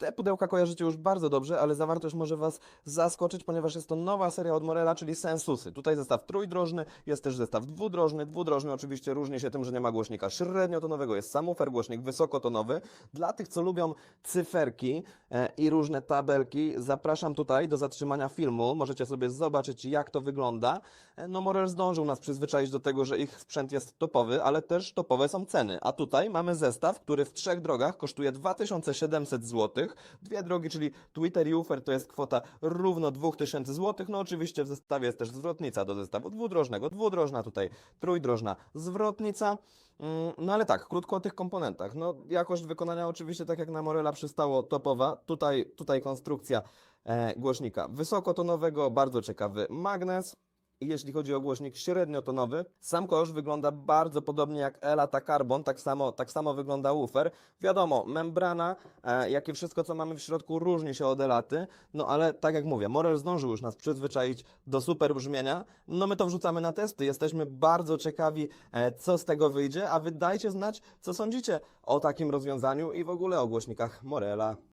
Te pudełka kojarzycie już bardzo dobrze, ale zawartość może Was zaskoczyć, ponieważ jest to nowa seria od Morela, czyli Sensusy. Tutaj zestaw trójdrożny, jest też zestaw dwudrożny. Dwudrożny oczywiście różni się tym, że nie ma głośnika średniotonowego, jest samufer, głośnik wysokotonowy. Dla tych, co lubią cyferki e, i różne tabelki, zapraszam tutaj do zatrzymania filmu. Możecie sobie zobaczyć, jak to wygląda. E, No Morel zdążył nas przyzwyczaić do tego, że ich sprzęt jest topowy, ale też topowe są ceny. A tutaj mamy zestaw, który w trzech drogach kosztuje 2700 zł. Dwie drogi, czyli Twitter i Ufer, to jest kwota równo 2000 zł. No oczywiście w zestawie jest też zwrotnica do zestawu dwudrożnego. Dwudrożna tutaj, trójdrożna zwrotnica. Mm, No ale tak, krótko o tych komponentach. No jakość wykonania oczywiście tak jak na Morela przystało topowa. Tutaj, tutaj konstrukcja e, głośnika wysokotonowego, bardzo ciekawy magnes. Jeśli chodzi o głośnik średniotonowy, sam kosz wygląda bardzo podobnie jak Elata Carbon, tak samo, tak samo wygląda woofer. Wiadomo, membrana, e, jak i wszystko co mamy w środku różni się od Elaty, no ale tak jak mówię, Morel zdążył już nas przyzwyczaić do super brzmienia, no my to wrzucamy na testy, jesteśmy bardzo ciekawi e, co z tego wyjdzie, a wy dajcie znać co sądzicie o takim rozwiązaniu i w ogóle o głośnikach Morela.